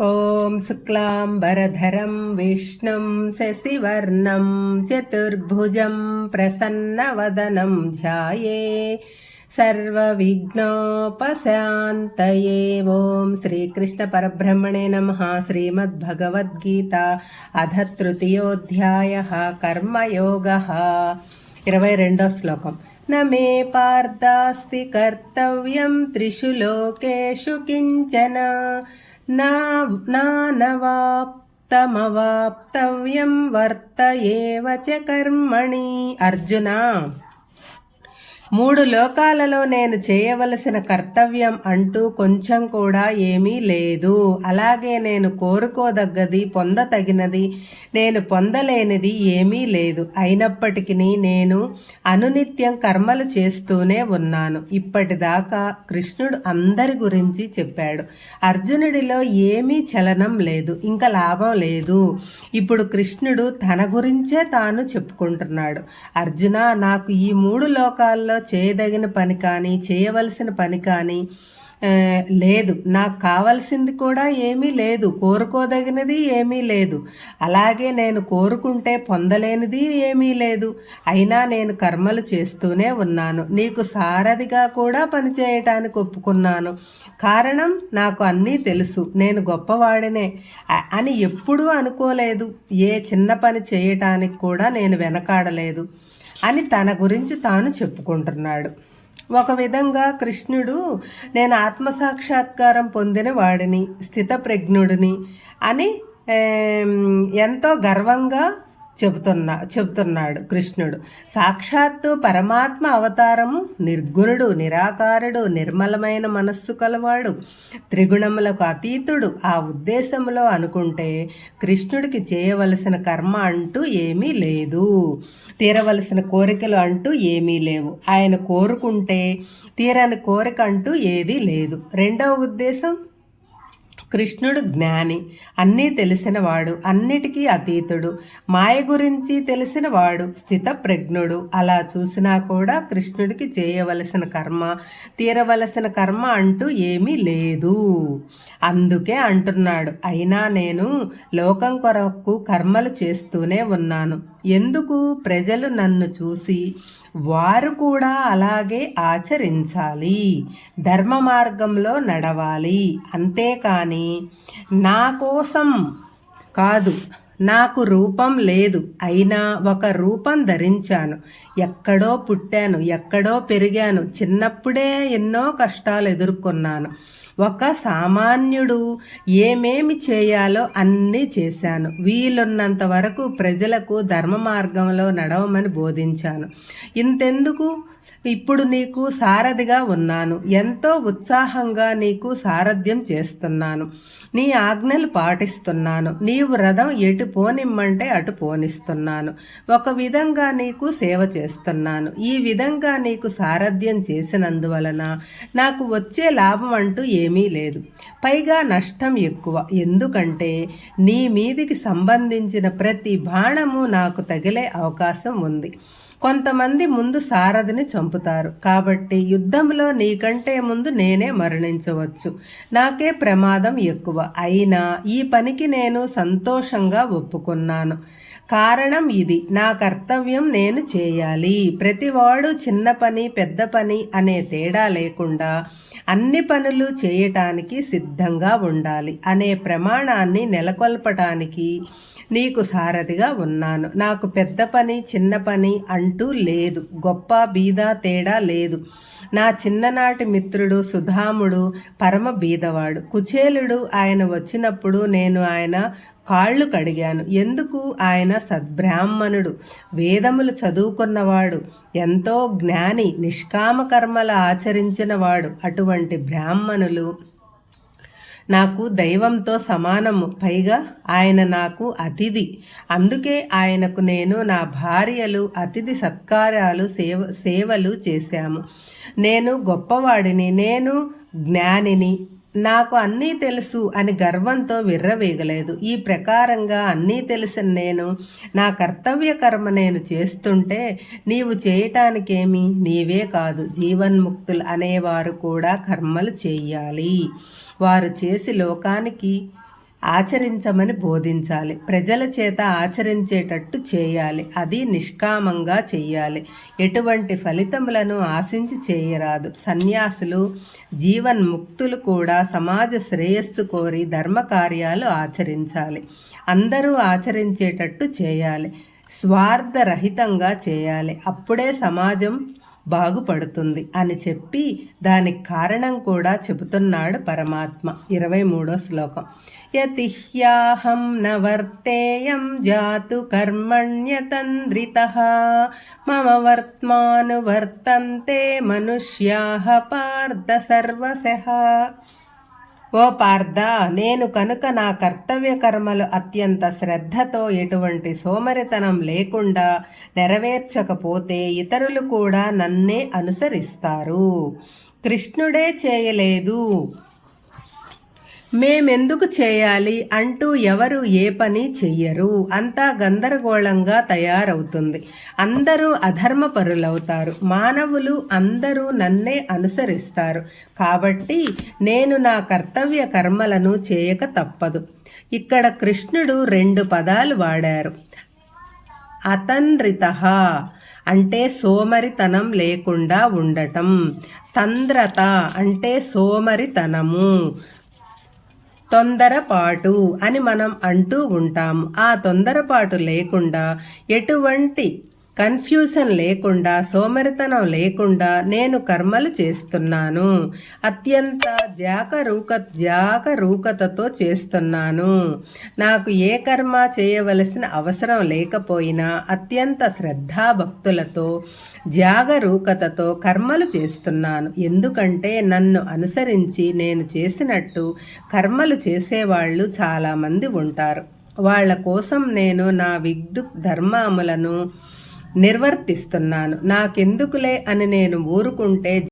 ॐ शुक्लाम्बरधरं विष्णुं शशिवर्णं चतुर्भुजं प्रसन्नवदनं ध्याये सर्वविघ्नोपशान्तये ॐ श्रीकृष्णपरब्रह्मणे नमः श्रीमद्भगवद्गीता अध तृतीयोऽध्यायः कर्मयोगः। इरवै रेण्डो श्लोकम्। न मे पार्थास्ति कर्तव्यं त्रिषु लोकेषु किंचन। నానవాప్తమవాప్తవ్యం వర్త ఏవ చ కర్మణి అర్జున. మూడు లోకాలలో నేను చేయవలసిన కర్తవ్యం అంటూ కొంచెం కూడా ఏమీ లేదు. అలాగే నేను కోరుకోదగ్గది పొందతగినది నేను పొందలేనిది ఏమీ లేదు. అయినప్పటికీ నేను అనునిత్యం కర్మలు చేస్తూనే ఉన్నాను. ఇప్పటిదాకా కృష్ణుడు అందరి గురించి చెప్పాడు. అర్జునుడిలో ఏమీ చలనం లేదు ఇంకా లాభం లేదు. ఇప్పుడు కృష్ణుడు తన గురించే తాను చెప్పుకుంటున్నాడు. అర్జున నాకు ఈ మూడు లోకాల్లో చేయదగిన పని కానీ చేయవలసిన పని కానీ లేదు. నాకు కావాల్సింది కూడా ఏమీ లేదు. కోరుకోదగినది ఏమీ లేదు. అలాగే నేను కోరుకుంటే పొందలేనిది ఏమీ లేదు. అయినా నేను కర్మలు చేస్తూనే ఉన్నాను. నీకు సారథిగా కూడా పనిచేయటానికి ఒప్పుకున్నాను. కారణం నాకు అన్నీ తెలుసు. నేను గొప్పవాడినే. అని ఎప్పుడూ అనుకోలేదు. ఏ చిన్న పని చేయటానికి కూడా నేను వెనకాడలేదు. అని తన గురించి తాను చెప్పుకుంటున్నాడు. ఒక విధంగా కృష్ణుడు నేను ఆత్మసాక్షాత్కారం పొందిన వాడిని స్థితప్రజ్ఞుడిని అని ఎంతో గర్వంగా చెబుతున్నా చెబుతున్నాడు కృష్ణుడు. సాక్షాత్తు పరమాత్మ అవతారము నిర్గుణుడు నిరాకారుడు నిర్మలమైన మనస్సు కలవాడు. త్రిగుణములకు అతీతుడు. ఆ ఉద్దేశంలో అనుకుంటే కృష్ణుడికి చేయవలసిన కర్మ అంటూ ఏమీ లేదు. తీరవలసిన కోరికలు అంటూ ఏమీ లేవు. ఆయన కోరుకుంటే తీరని కోరిక అంటూ ఏదీ లేదు. రెండవ ఉద్దేశం? కృష్ణుడు జ్ఞాని అన్నీ తెలిసినవాడు అన్నిటికీ అతీతుడు. మాయ గురించి తెలిసినవాడు స్థితప్రజ్ఞుడు. అలా చూసినా కూడా కృష్ణుడికి చేయవలసిన కర్మ తీరవలసిన కర్మ అంటూ ఏమీ లేదు. అందుకే అంటున్నాడు అయినా నేను లోకం కొరకు కర్మలు చేస్తూనే ఉన్నాను. ఎందుకు ప్రజలు నన్ను చూసి వారు కూడా అలాగే ఆచరించాలి ధర్మ మార్గంలో నడవాలి. అంతేకాని నా కోసం కాదు. నాకు రూపం లేదు అయినా ఒక రూపం ధరించాను. ఎక్కడో పుట్టాను ఎక్కడో పెరిగాను చిన్నప్పుడే ఎన్నో కష్టాలు ఎదుర్కొన్నాను. ఒక సామాన్యుడు ఏమేమి చేయాలో అన్నీ చేశాను. వీలున్నంత వరకు ప్రజలకు ధర్మ మార్గంలో నడవమని బోధించాను. ఇంతెందుకు? ఇప్పుడు నీకు సారథిగా ఉన్నాను. ఎంతో ఉత్సాహంగా నీకు సారథ్యం చేస్తున్నాను. నీ ఆజ్ఞలు పాటిస్తున్నాను. నీవు రథం ఎటు పోనిమ్మంటే అటు పోనిస్తున్నాను. ఒక విధంగా నీకు సేవ చేస్తున్నాను. ఈ విధంగా నీకు సారథ్యం చేసినందువలన నాకు వచ్చే లాభం అంటూ ఏమీ లేదు. పైగా నష్టం ఎక్కువ. ఎందుకంటే నీ మీదికి సంబంధించిన ప్రతి బాణము నాకు తగిలే అవకాశం ఉంది. కొంతమంది ముందు సారథిని చంపుతారు. కాబట్టి యుద్ధంలో నీకంటే ముందు నేనే మరణించవచ్చు. నాకే ప్రమాదం ఎక్కువ. అయినా ఈ పనికి నేను సంతోషంగా ఒప్పుకున్నాను. కారణం ఇది. నా కర్తవ్యం నేను చేయాలి. ప్రతివాడు చిన్న పని పెద్ద పని అనే తేడా లేకుండా అన్ని పనులు చేయటానికి సిద్ధంగా ఉండాలి అనే ప్రమాణాన్ని నెలకొల్పటానికి నీకు సారథిగా ఉన్నాను. నాకు పెద్ద పని చిన్న పని అంటూ లేదు. గొప్ప బీద తేడా లేదు. నా చిన్ననాటి మిత్రుడు సుధాముడు పరమ బీదవాడు. కుచేలుడు ఆయన వచ్చినప్పుడు నేను ఆయన కాళ్ళు కడిగాను. ఎందుకు? ఆయన సద్బ్రాహ్మణుడు. వేదములు చదువుకున్నవాడు. ఎంతో జ్ఞాని నిష్కామ కర్మలు ఆచరించినవాడు. అటువంటి బ్రాహ్మణులు నాకు దైవంతో సమానము. పైగా ఆయన నాకు అతిథి. అందుకే ఆయనకు నేను నా భార్యలు అతిథి సత్కారాలు సేవ సేవలు చేశాము. నేను గొప్పవాడిని నేను జ్ఞానిని నాకు అన్నీ తెలుసు అని గర్వంతో విర్రవేగలేదు. ఈ ప్రకారంగా అన్నీ తెలిసిన నేను. నా కర్తవ్య కర్మ నేను చేస్తుంటే నీవు చేయటానికేమి? నీవే కాదు జీవన్ముక్తులు అనేవారు కూడా కర్మలు చేయాలి వారు చేసి లోకానికి ఆచరించమని బోధించాలి. ప్రజల చేత ఆచరించేటట్టు చేయాలి. అది నిష్కామంగా చేయాలి ఎటువంటి ఫలితములను ఆశించి చేయరాదు. సన్యాసులు జీవన్ముక్తులు కూడా సమాజ శ్రేయస్సు కోరి ధర్మ కార్యాలు ఆచరించాలి. అందరూ ఆచరించేటట్టు చేయాలి. స్వార్థరహితంగా చేయాలి. అప్పుడే సమాజం బాగుపడుతుంది అని చెప్పి దానికి కారణం కూడా చెబుతున్నాడు పరమాత్మ. ఇరవై మూడో శ్లోకం. యతిహ్యాహం న వర్తేయం జాతు కర్మణ్యతంద్రిత మమ వర్త్మాను వర్తంతే పార్థ సర్వశ. ఓ పార్థ నేను కనుక నా కర్తవ్య కర్మలు అత్యంత శ్రద్ధతో ఎటువంటి సోమరితనం లేకుండా నెరవేర్చకపోతే ఇతరులు కూడా నన్నే అనుసరిస్తారు. కృష్ణుడే చేయలేదు. మేమెందుకు చేయాలి? అంటూ ఎవరు ఏ పని చెయ్యరు. అంతా గందరగోళంగా తయారవుతుంది. అందరూ అధర్మపరులవుతారు. మానవులు అందరూ నన్నే అనుసరిస్తారు. కాబట్టి నేను నా కర్తవ్య కర్మలను చేయక తప్పదు. ఇక్కడ కృష్ణుడు రెండు పదాలు వాడారు. అతండ్రిత అంటే సోమరితనం లేకుండా ఉండటం. తంద్రత అంటే సోమరితనము. తొందరపాటు అని మనం అంటూ ఉంటాము ఆ తొందరపాటు లేకుండా ఎటువంటి కన్ఫ్యూషన్ లేకుండా సోమరితనం లేకుండా నేను కర్మలు చేస్తున్నాను. అత్యంత జాగరూక జాగరూకతతో చేస్తున్నాను. నాకు ఏ కర్మ చేయవలసిన అవసరం లేకపోయినా అత్యంత శ్రద్ధాభక్తులతో జాగరూకతతో కర్మలు చేస్తున్నాను. ఎందుకంటే నన్ను అనుసరించి నేను చేసినట్టు కర్మలు చేసేవాళ్ళు చాలామంది ఉంటారు. వాళ్ళ కోసం నేను నా విద్యుత్ ధర్మాములను నిర్వర్తిస్తున్నాను. నాకెందుకులే అని నేను ఊరుకుంటే